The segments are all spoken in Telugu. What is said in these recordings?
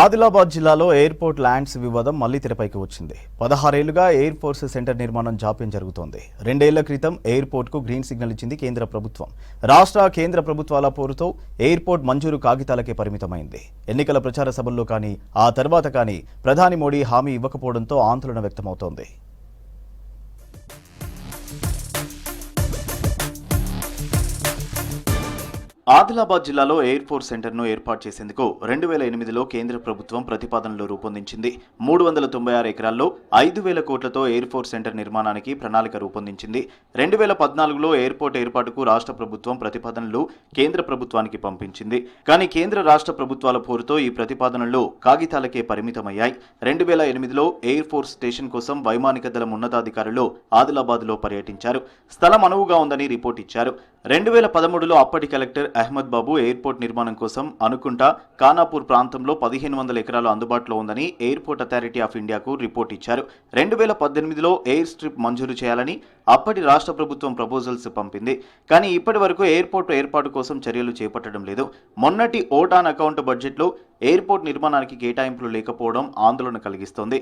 ఆదిలాబాద్ జిల్లాలో ఎయిర్పోర్ట్ ల్యాండ్స్ వివాదం మళ్ళీ తెరపైకి వచ్చింది. పదహారేళ్ళుగా ఎయిర్ ఫోర్స్ సెంటర్ నిర్మాణం జాప్యం జరుగుతోంది. రెండేళ్ళ క్రితం ఎయిర్పోర్ట్కు గ్రీన్ సిగ్నల్ ఇచ్చింది కేంద్ర ప్రభుత్వం. రాష్ట్ర కేంద్ర ప్రభుత్వాల పోరుతో ఎయిర్పోర్ట్ మంజూరు కాగితాలకే పరిమితమైంది. ఎన్నికల ప్రచార సభల్లో కానీ ఆ తర్వాత కానీ ప్రధాని మోడీ హామీ ఇవ్వకపోవడంతో ఆందోళన వ్యక్తమవుతోంది. ఆదిలాబాద్ జిల్లాలో ఎయిర్ ఫోర్స్ సెంటర్ను ఏర్పాటు చేసేందుకు రెండు వేల ఎనిమిదిలో కేంద్ర ప్రభుత్వం ప్రతిపాదనలు రూపొందించింది. మూడు వందల తొంభై ఆరు ఎకరాల్లో ఐదు వేల కోట్లతో ఎయిర్ ఫోర్స్ సెంటర్ నిర్మాణానికి ప్రణాళిక రూపొందించింది. రెండు వేల పద్నాలుగులో ఎయిర్పోర్ట్ ఏర్పాటుకు రాష్ట్ర ప్రభుత్వం ప్రతిపాదనలు కేంద్ర ప్రభుత్వానికి పంపించింది. కానీ కేంద్ర రాష్ట్ర ప్రభుత్వాల పోరుతో ఈ ప్రతిపాదనలు కాగితాలకే పరిమితమయ్యాయి. రెండు వేల ఎనిమిదిలో ఎయిర్ ఫోర్స్ స్టేషన్ కోసం వైమానిక దళం ఉన్నతాధికారులు ఆదిలాబాద్లో పర్యటించారు. స్థలం అనువుగా ఉందని రిపోర్ట్ ఇచ్చారు. రెండు వేల పదమూడులో అప్పటి కలెక్టర్ అహ్మద్ బాబు ఎయిర్పోర్ట్ నిర్మాణం కోసం అనుకుంటా కానాపూర్ ప్రాంతంలో పదిహేను వందల ఎకరాలు అందుబాటులో ఉందని ఎయిర్పోర్ట్ అథారిటీ ఆఫ్ ఇండియాకు రిపోర్ట్ ఇచ్చారు. రెండు వేల పద్దెనిమిదిలో ఎయిర్ స్ట్రిప్ మంజూరు చేయాలని అప్పటి రాష్ట్ర ప్రభుత్వం ప్రపోజల్స్ పంపింది. కానీ ఇప్పటి వరకు ఎయిర్పోర్ట్ ఏర్పాటు కోసం చర్యలు చేపట్టడం లేదు. మొన్నటి ఓటాన్ అకౌంట్ బడ్జెట్లో ఎయిర్పోర్ట్ నిర్మాణానికి కేటాయింపులు లేకపోవడం ఆందోళన కలిగిస్తోంది.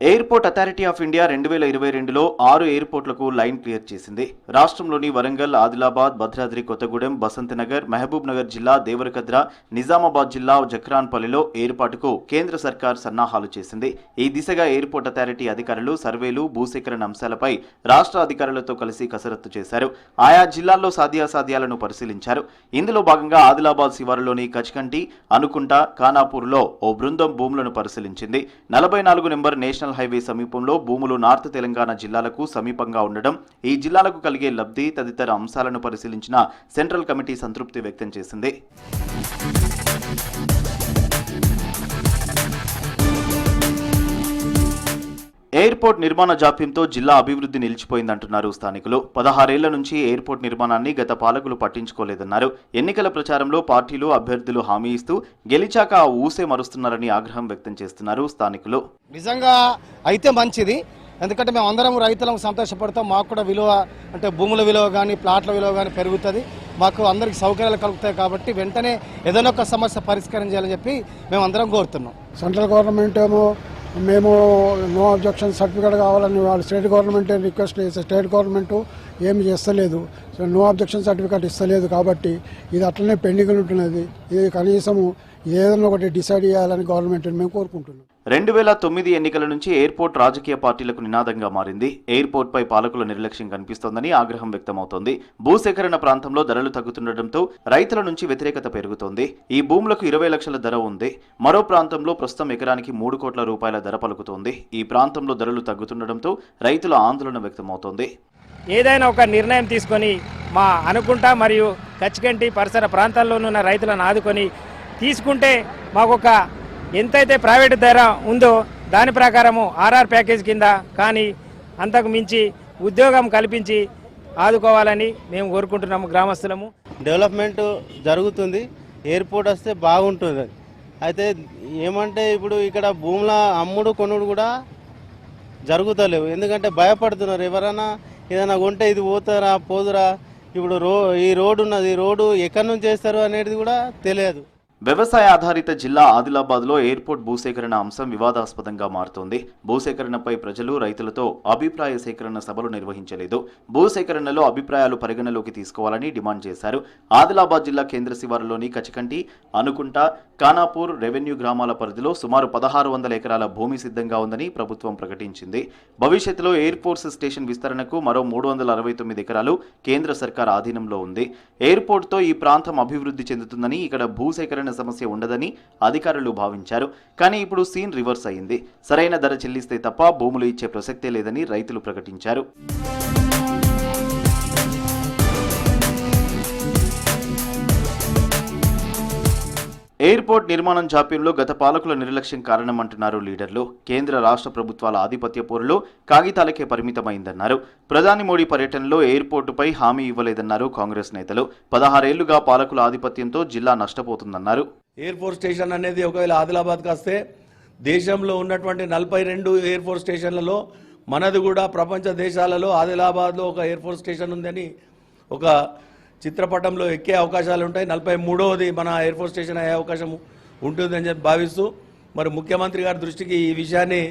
ఎయిర్పోర్ట్ అథారిటీ ఆఫ్ ఇండియా రెండు వేల ఇరవై రెండులో ఆరు ఎయిర్పోర్ట్లకు లైన్ క్లియర్ చేసింది. రాష్ట్రంలోని వరంగల్ ఆదిలాబాద్ భద్రాద్రి కొత్తగూడెం బసంతనగర్ మహబూబ్ నగర్ జిల్లా దేవరకద్ర నిజామాబాద్ జిల్లా జక్రాన్పల్లిలో ఏర్పాటుకు కేంద్ర సర్కార్ సన్నాహాలు చేసింది. ఈ దిశగా ఎయిర్పోర్ట్ అథారిటీ అధికారులు సర్వేలు భూసేకరణ అంశాలపై రాష్ట్ర అధికారులతో కలిసి కసరత్తు చేశారు. ఆయా జిల్లాల్లో సాధ్యాసాధ్యాలను పరిశీలించారు. ఇందులో భాగంగా ఆదిలాబాద్ శివారులోని కచ్కంటి అనుకుంట ఖానాపూర్లో ఓ బృందం భూములను పరిశీలించింది. నలభై నాలుగు నెంబర్ నేషనల్ హైవే సమీపంలో భూములు నార్త్ తెలంగాణ జిల్లాలకు సమీపంగా ఉండడం ఈ జిల్లాలకు కలిగే లబ్ధి తదితర అంశాలను పరిశీలించిన సెంట్రల్ కమిటీ సంతృప్తి వ్యక్తం చేసింది. ఎయిర్పోర్ట్ నిర్మాణ జాప్యంతో జిల్లా అభివృద్ధి నిలిచిపోయిందంటున్నారు స్థానికులు. పదహారేళ్ళ నుంచి ఎయిర్పోర్ట్ నిర్మాణాన్ని గత పాలకులు పట్టించుకోలేదన్నారు. ఎన్నికల ప్రచారంలో పార్టీలు అభ్యర్థులు హామీ ఇస్తూ గెలిచాక ఆ ఊసే మరుస్తున్నారని ఆగ్రహం వ్యక్తం చేస్తున్నారు స్థానికులు. నిజంగా అయితే మంచిది. ఎందుకంటే మేము అందరం రైతులం సంతోషపడతాం. మాకు కూడా విలువ అంటే భూముల విలువ కానీ ప్లాట్ల విలువ కానీ పెరుగుతుంది. మాకు అందరికి సౌకర్యాలు కలుగుతాయి కాబట్టి వెంటనే ఏదైనా ఒక సమస్య పరిష్కారం చేయాలని చెప్పి మేము అందరం కోరుతున్నాం. సెంట్రల్ గవర్నమెంట్ ఏమో మేము నో అబ్జెక్షన్ సర్టిఫికేట్ కావాలని వాళ్ళు స్టేట్ గవర్నమెంట్ రిక్వెస్ట్ చేస్తే స్టేట్ గవర్నమెంట్ ఏమి చేస్తలేదు. సో నో అబ్జెక్షన్ సర్టిఫికేట్ ఇస్తలేదు కాబట్టి ఇది అట్లనే పెండింగ్ ఉంటున్నది. ఇది కనీసము ఏదైనా ఒకటి డిసైడ్ చేయాలని గవర్నమెంట్ మేము కోరుకుంటున్నాం. రెండు వేల తొమ్మిది ఎన్నికల నుంచి ఎయిర్పోర్ట్ రాజకీయ పార్టీలకు నినాదంగా మారింది. ఎయిర్పోర్ట్పై పాలకుల నిర్లక్ష్యం కనిపిస్తోందని ఆగ్రహం వ్యక్తమవుతోంది. భూసేకరణ ప్రాంతంలో ధరలు తగ్గుతుండటంతో రైతుల నుంచి వ్యతిరేకత పెరుగుతోంది. ఈ భూములకు ఇరవై లక్షల ధర ఉంది. మరో ప్రాంతంలో ప్రస్తుతం ఎకరానికి మూడు కోట్ల రూపాయల ధర పలుకుతోంది. ఈ ప్రాంతంలో ధరలు తగ్గుతుండటంతో రైతుల ఆందోళన వ్యక్తమవుతోంది. ఏదైనా ఒక నిర్ణయం తీసుకొని మా అనుకుంటా మరియు కచ్చికంటి పరిసర ప్రాంతాల్లోనున్న రైతులను ఆదుకొని తీసుకుంటే మాకు ఒక ఎంతైతే ప్రైవేట్ ధర ఉందో దాని ప్రకారము ఆర్ఆర్ ప్యాకేజ్ కింద కానీ అంతకు మించి ఉద్యోగం కల్పించి ఆదుకోవాలని మేము కోరుకుంటున్నాము గ్రామస్తులము. డెవలప్మెంట్ జరుగుతుంది ఎయిర్పోర్ట్ వస్తే బాగుంటుంది. అయితే ఏమంటే ఇప్పుడు ఇక్కడ భూముల అమ్ముడు కొనుడు కూడా జరుగుతలేవు. ఎందుకంటే భయపడుతున్నారు. ఎవరైనా ఏదైనా కొంటే ఇది పోతారా పోదురా? ఇప్పుడు రో ఈ రోడ్డు ఉన్నది ఈ రోడ్డు ఎక్కడి నుంచి చేస్తారు అనేది కూడా తెలియదు. వ్యవసాయ ఆధారిత జిల్లా ఆదిలాబాద్లో ఎయిర్పోర్ట్ భూసేకరణ అంశం వివాదాస్పదంగా మారుతోంది. భూసేకరణపై ప్రజలు రైతులతో అభిప్రాయ సేకరణ సభలు నిర్వహించలేదు. భూసేకరణలో అభిప్రాయాలు పరిగణలోకి తీసుకోవాలని డిమాండ్ చేశారు. ఆదిలాబాద్ జిల్లా కేంద్ర శివారులోని కచికంటి అనుకుంట కానాపూర్ రెవెన్యూ గ్రామాల పరిధిలో సుమారు పదహారు వందల ఎకరాల భూమి సిద్ధంగా ఉందని ప్రభుత్వం ప్రకటించింది. భవిష్యత్తులో ఎయిర్ ఫోర్స్ స్టేషన్ విస్తరణకు మరో మూడు వందల అరవై తొమ్మిది ఎకరాలు కేంద్ర సర్కార్ ఆధీనంలో ఉంది. ఎయిర్పోర్ట్తో ఈ ప్రాంతం అభివృద్ధి చెందుతుందని ఇక్కడ భూసేకరణ సమస్య ఉండదని అధికారులు భావించారు. కానీ ఇప్పుడు సీన్ రివర్స్ అయింది. సరైన ధర చెల్లిస్తే తప్ప భూములు ఇచ్చే ప్రసక్తే లేదని రైతులు ప్రకటించారు. ఎయిర్పోర్ట్ నిర్మాణం జాప్యంలో గత పాలకుల నిర్లక్ష్యం కారణమంటున్నారు లీడర్లు. కేంద్ర రాష్ట్ర ప్రభుత్వాల ఆధిపత్య పోరులో కాగితాలకే పరిమితమైందన్నారు. ప్రధాని మోడీ పర్యటనలో ఎయిర్పోర్టుపై హామీ ఇవ్వలేదన్నారు కాంగ్రెస్ నేతలు. పదహారేళ్ళుగా పాలకుల ఆధిపత్యంతో జిల్లా నష్టపోతుందన్నారు. ఎయిర్ ఫోర్స్ స్టేషన్ అనేది ఒకవేళ ఆదిలాబాద్ వస్తే దేశంలో ఉన్నటువంటి నలభై రెండు ఎయిర్ ఫోర్స్ స్టేషన్లలో మనది కూడా ప్రపంచ దేశాలలో ఆదిలాబాద్లో ఒక ఎయిర్ ఫోర్స్ స్టేషన్ ఉందని ఒక చిత్రపటంలో ఎక్కే అవకాశాలు ఉంటాయి నలభై మూడవది మన ఎయిర్ ఫోర్స్ స్టేషన్ అయ్యే అవకాశం ఉంటుందని చెప్పి భావిస్తూ మరి ముఖ్యమంత్రి గారి దృష్టికి ఈ విషయాన్ని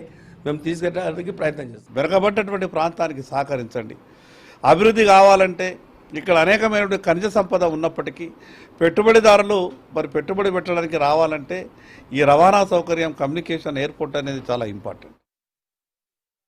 మేము తీసుకెళ్ళడానికి ప్రయత్నం చేస్తాం. వెనకబడ్డటువంటి ప్రాంతానికి సహకరించండి. అభివృద్ధి కావాలంటే ఇక్కడ అనేకమైనటువంటి ఖనిజ సంపద ఉన్నప్పటికీ పెట్టుబడిదారులు మరి పెట్టుబడి పెట్టడానికి రావాలంటే ఈ రవాణా సౌకర్యం కమ్యూనికేషన్ ఎయిర్పోర్ట్ అనేది చాలా ఇంపార్టెంట్.